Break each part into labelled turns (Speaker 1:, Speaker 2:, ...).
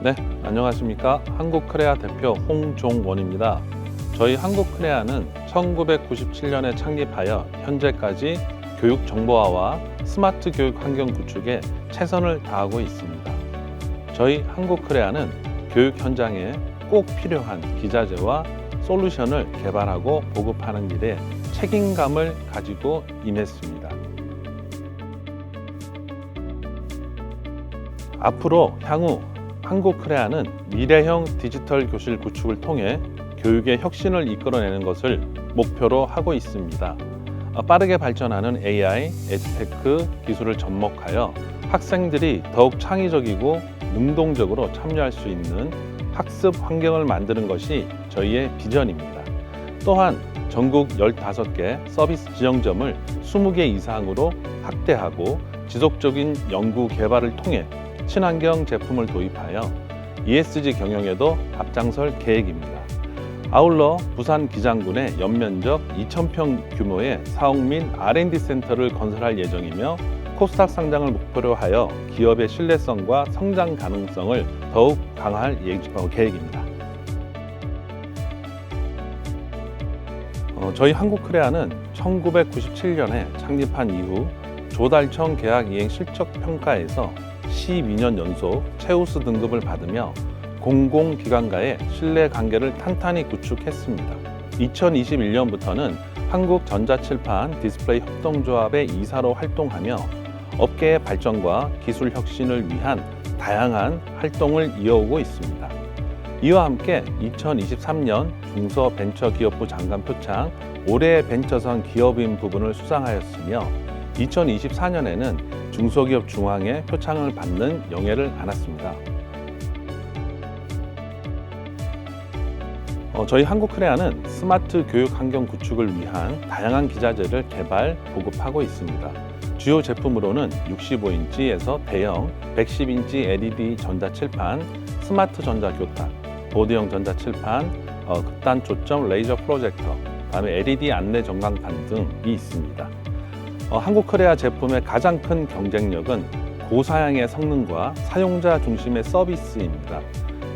Speaker 1: 네, 안녕하십니까. 한국크레아 대표 홍종원입니다. 저희 한국크레아는 1997년에 창립하여 현재까지 교육 정보화와 스마트 교육 환경 구축에 최선을 다하고 있습니다. 저희 한국크레아는 교육 현장에 꼭 필요한 기자재와 솔루션을 개발하고 보급하는 일에 책임감을 가지고 임했습니다. 앞으로 향후 한국크레아는 미래형 디지털 교실 구축을 통해 교육의 혁신을 이끌어내는 것을 목표로 하고 있습니다. 어, 빠르게 발전하는 AI, 에듀테크 기술을 접목하여 학생들이 더욱 창의적이고 능동적으로 참여할 수 있는 학습 환경을 만드는 것이 저희의 비전입니다. 또한 전국 15개 서비스 지정점을 20개 이상으로 확대하고 지속적인 연구 개발을 통해 친환경 제품을 도입하여 ESG 경영에도 앞장설 계획입니다. 아울러 부산 기장군에 연면적 2,000평 규모의 사옥 및 R&D 센터를 건설할 예정이며 코스닥 상장을 목표로 하여 기업의 신뢰성과 성장 가능성을 더욱 강화할 예- 어, 계획입니다. 어, 저희 한국크레아는 1997년에 창립한 이후 조달청 계약 이행 실적 평가에서 12년 연속 최우수 등급을 받으며 공공기관과의 신뢰 관계를 탄탄히 구축했습니다. 2021년부터는 한국전자칠판 디스플레이 협동조합의 이사로 활동하며 업계의 발전과 기술 혁신을 위한 다양한 활동을 이어오고 있습니다. 이와 함께 2023년 중소벤처기업부 장관 표창 올해의 벤처선 기업인 부분을 수상하였으며 2024년에는 중소기업 중앙의 표창을 받는 영예를 안았습니다. 어, 저희 한국크레아는 스마트 교육 환경 구축을 위한 다양한 기자재를 개발, 보급하고 있습니다. 주요 제품으로는 65인치에서 대형 110인치 LED 전자칠판, 스마트 전자교탁, 보드형 전자칠판, 어, 극단 초점 레이저 프로젝터, 다음에 LED 안내 전광판 등이 있습니다. 어, 한국코리아 제품의 가장 큰 경쟁력은 고사양의 성능과 사용자 중심의 서비스입니다.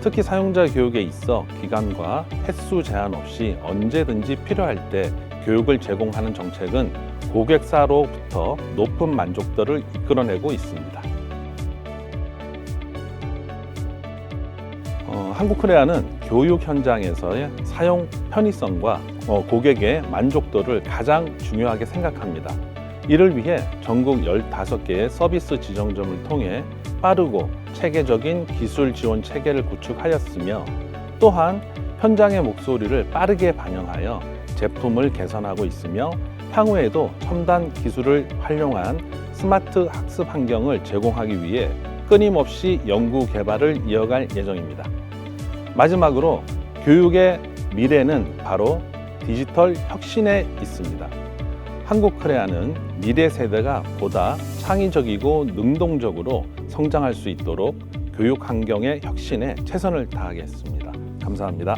Speaker 1: 특히 사용자 교육에 있어 기간과 횟수 제한 없이 언제든지 필요할 때 교육을 제공하는 정책은 고객사로부터 높은 만족도를 이끌어내고 있습니다. 어, 한국코리아는 교육 현장에서의 사용 편의성과 어, 고객의 만족도를 가장 중요하게 생각합니다. 이를 위해 전국 15개의 서비스 지정점을 통해 빠르고 체계적인 기술 지원 체계를 구축하였으며 또한 현장의 목소리를 빠르게 반영하여 제품을 개선하고 있으며 향후에도 첨단 기술을 활용한 스마트 학습 환경을 제공하기 위해 끊임없이 연구 개발을 이어갈 예정입니다. 마지막으로 교육의 미래는 바로 디지털 혁신에 있습니다. 한국 코레아는 미래 세대가 보다 창의적이고 능동적으로 성장할 수 있도록 교육 환경의 혁신에 최선을 다하겠습니다. 감사합니다.